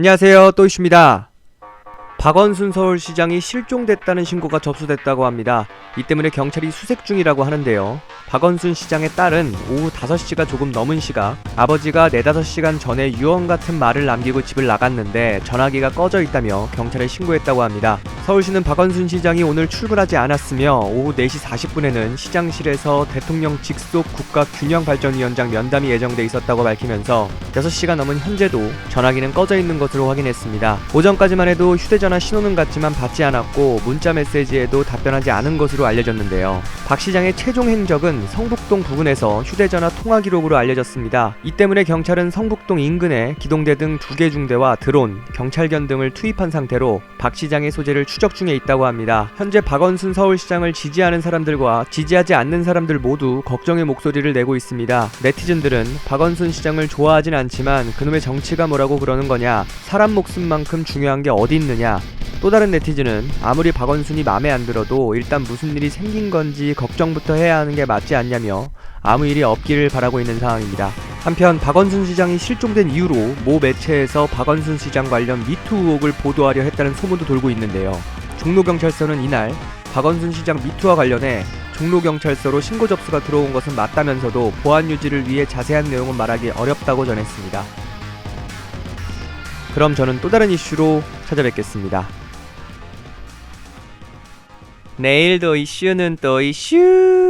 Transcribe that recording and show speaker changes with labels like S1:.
S1: 안녕하세요. 또 이슈입니다. 박원순 서울시장이 실종됐다는 신고가 접수됐다고 합니다. 이 때문에 경찰이 수색 중이라고 하는데요. 박원순 시장의 딸은 오후 5시가 조금 넘은 시각 아버지가 4, 5시간 전에 유언 같은 말을 남기고 집을 나갔는데 전화기가 꺼져 있다며 경찰에 신고했다고 합니다. 서울시는 박원순 시장이 오늘 출근하지 않았으며 오후 4시 40분에는 시장실에서 대통령 직속 국가균형발전위원장 면담이 예정돼 있었다고 밝히면서 6시가 넘은 현재도 전화기는 꺼져 있는 것으로 확인했습니다. 오전까지만 해도 휴대전화 신호는 갔지만 받지 않았고 문자 메시지에도 답변하지 않은 것으로 알려졌는데요. 박 시장의 최종 행적은 성북동 부근에서 휴대전화 통화 기록으로 알려졌습니다. 이 때문에 경찰은 성북동 인근에 기동대 등 두 개 중대와 드론, 경찰견 등을 투입한 상태로 박 시장의 소재를 추적 중에 있다고 합니다. 현재 박원순 서울시장을 지지하는 사람들과 지지하지 않는 사람들 모두 걱정의 목소리를 내고 있습니다. 네티즌들은 박원순 시장을 좋아하진 않지만 그놈의 정치가 뭐라고 그러는 거냐, 사람 목숨만큼 중요한 게 어디 있느냐, 또 다른 네티즌은 아무리 박원순이 마음에 안 들어도 일단 무슨 일이 생긴 건지 걱정부터 해야 하는 게 맞지 않냐며 아무 일이 없기를 바라고 있는 상황입니다. 한편 박원순 시장이 실종된 이후로 모 매체에서 박원순 시장 관련 미투 의혹을 보도하려 했다는 소문도 돌고 있는데요. 종로경찰서는 이날 박원순 시장 미투와 관련해 종로경찰서로 신고 접수가 들어온 것은 맞다면서도 보안 유지를 위해 자세한 내용은 말하기 어렵다고 전했습니다. 그럼 저는 또 다른 이슈로 찾아뵙겠습니다. 내일도 이슈는 또 이슈.